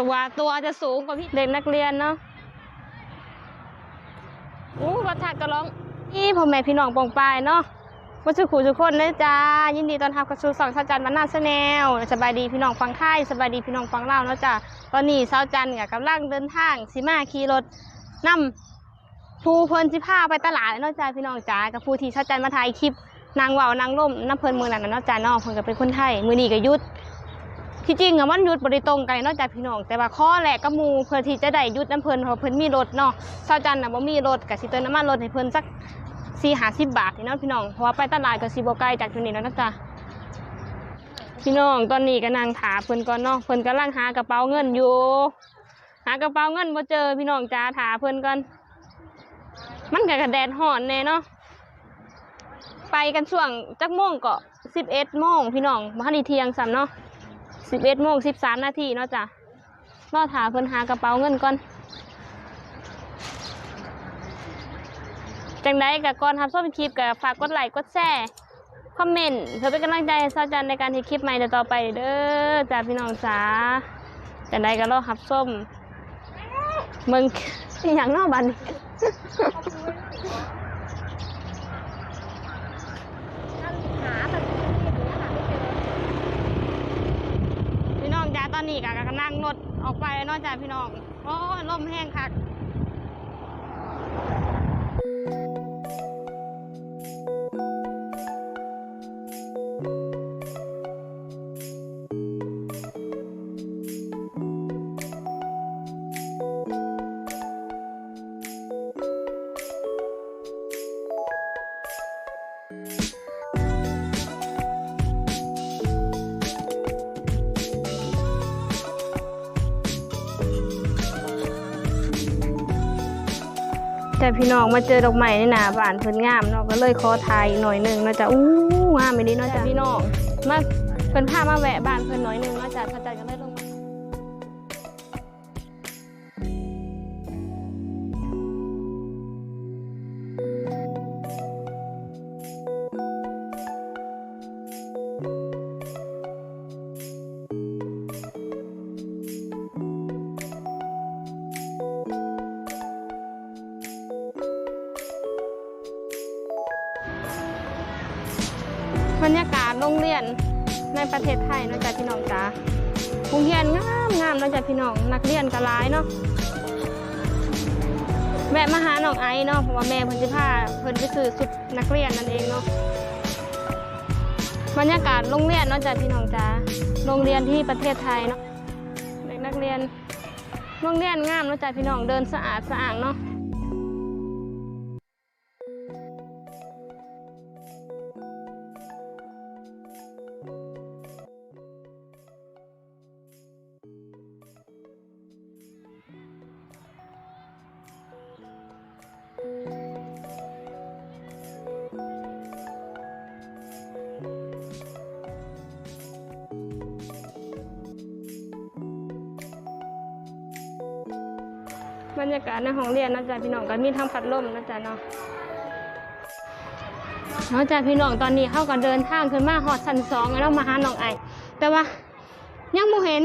ตัวตัวจะสูงกว่าพี่เด็กนักเรียนเนาะอู้รถถักกระร้องนี่พ่อแม่พี่น้องปองปายเนาะวัชขู่ทุกคนเลยจ้ายินดีตอนรับเข้าสู่สองสาวจันทร์มานาแนลสบายดีพี่น้องฟังไทยสบายดีพี่น้องฟังเล่าเนาะจ้าตอนนี้สาวจันทร์กับกำลังเดินทางสิมาขี่รถนำผู้เพิ่นสิพาไปตลาดเนาะจ้าพี่น้องจ้ากับผู้ที่สาวจันทร์มาถ่ายคลิปนางว่าวนางล่มน้ำเพลินเมืองนั้นนะเนาะจ้าเนาะเพิ่นก็เป็นคนไทยมือนีก็หยุด ที่จริงอะมันหยุดบริตรงกันเนอกจากพี่น้อง แต่ว่าข้อแหลกก็มูเพื่อที่จะได้หยุดน้ำเพลินเพราะเพิ่นมีรถเนาะเช้าจันทร์น่ะบ่มีรถกับสิเติมน้ำมันรถให้เพิ่นสักสี่หาสิบบาทนี่เนาะพี่น้องเพราะว่าไปตลาดก็สิบ่ไกลจากที่นี่แล้วนะจ๊ะพี่น้องตอนนี้ก็นั่งถาเพิ่นก่อนเนาะเพิ่นกำลังหากระเป๋าเงินอยู่ หากระเป๋าเงินบ่เจอพี่น้องจ้าถาเพิ่นก่อนมันก็กระแดดห่อนแน่เนาะไปกันช่วงจักโมงก็สิบเอ็ดโมงพี่น้องบ่ทันด้เที่ยงซ้ำเนาะ สิบเอ็ดโมงสิบสามนาทีเนาะจ้ะรอถาเพิ่นหากระเป๋าเงินก่อน จังไดกับก่อนทำส้มคลิปกับฝากกดไลค์กดแชร์คอมเมนต์เพื่อเป็นกำลังใจให้สาจันในการที่คลิปใหม่ต่อไปเด้อจ้าพี่น้องจ๋าจังไดก็รอหับส้มมึงอย่างนอกบันพี่น้องจ้าตอนนี้กกำลังนั่ง รถออกไปนอกจากพี่น้องโอ้ยลมแห้งคัก ช่พี่น้องมาเจอดอกไม้ในหนาบ้านเพิ่นงามเนาะก็เลยขอถ่ายหน่อยหนึ่งเนาะจ้ะอู้งามไปดีเนาะจ้ะพี่น้องมาเพิ่นพามาแวะบ้านเพิ่นหน่อยหนึ่งเนาะจ้ะพระจันทร์ก็เลยลง ยนในประเทศไทยเนาะจ้ะพี่น้องจ้ะโรงเรียนงามงามเนาะจ้ะพี่น้องนักเรียนก็หลายเนาะแวะมาหาน้องไอซ์เนาะเพราะว่าแม่เพิ่นสิพาเพิ่นไปซื้อชุดนักเรียนนั่นเองเนาะบรรยากาศโรงเรียนเนาะจ้ะพี่น้องจ้ะโรงเรียนที่ประเทศไทยเนาะเด็กนักเรียนโรงเรียนงามเนาะจ้ะพี่น้องเดินสะอาดสะอาดเนาะ บรรยากาศในห้องเรียนนะจ๊ะพี่น้องก็มีทั้งพัดลมนะจ๊ะเนาะเนาะจ๊ะพี่น้องตอนนี้เข้าก็เดินทางขึ้นมาหอดชั้นสองแล้วมาหาน้องไอแต่ว่ายังไม่เห็น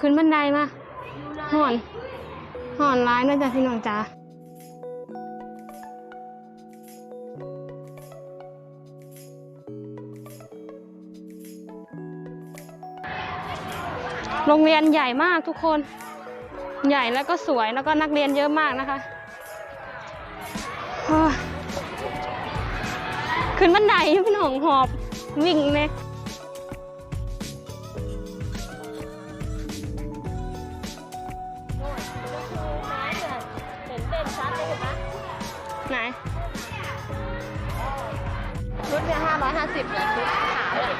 ขึ้นบันไดมาหอน หอนร้ายนะจ๊ะพี่น้องจ้าโรงเรียนใหญ่มากทุกคน ใหญ่แล้วก็สวยแล้วก็นักเรียนเยอะมากนะคะ ขึ้นบันไดพี่น้องหอบวิ่งเลย ไหนชุดเนี่ยห้าร้อยห้าสิบเนี่ยชุดขาวเนี่ย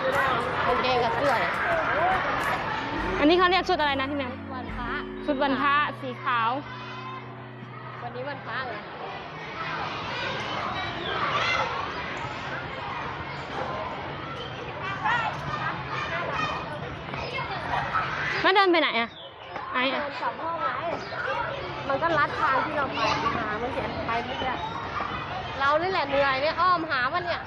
กางเกงกับเสื้อเนี่ยอันนี้เขาเรียกชุดอะไรนะพี่แมววันพระชุดวันพระสีขาว วันนี้วันพระไงแล้วเดินไปไหนอะไอ้อะ เดินกลับห้องไง มันก็รัดทางที่เราไปหามันเสียไปไม่ได้เรานี่แหละเหนื่อยเนี่ยอ้อมหาวันเนี่ย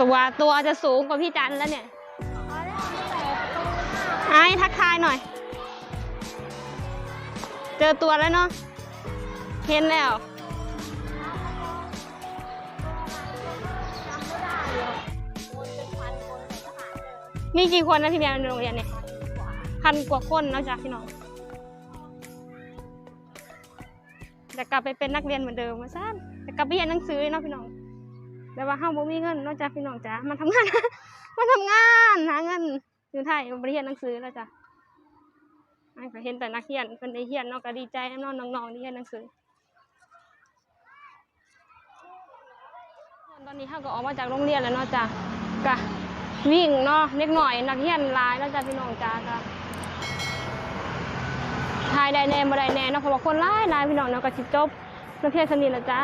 ตัวตัวจะสูงกว่าพี่จันแล้วเนี่ยไอ้ทักทายหน่อย เจอตัวแล้วเนาะ เห็นแล้ว มีกี่คนนะพี่แมวในโรงเรียนเนี่ย พันกว่าคนเนอกจากพี่น้องจะกลับไปเป็นนักเรียนเหมือนเดิมมาสั้นจะกลับไปเรียนหนังสือเนาะพี่น้อง แต่ว่าห้าบ่มีเงินนอกจากพี่น้องจ้ามาทำงาน มาทำงานหาเงินอยู่ไทยมาเรียนหนังสือแล้วจ้ะ อันก็เห็นแต่นักเรียนเป็นได้เรียนเนาะก็ดีใจน้องน้องๆที่เรียนหนังสือ ตอนนี้เขาก็ออกมาจากโรงเรียนแล้วเนาะจ้ะกะวิ่งเนาะเล็กหน่อยนักเรียนหลายแล้วจ้ะพี่น้องจ้ากะทายได้แน่บ่ได้แน่เนาะเพราะว่าคนหลายหลายพี่น้องเนาะก็สิจบนักเรียนสนิทแล้วจ้า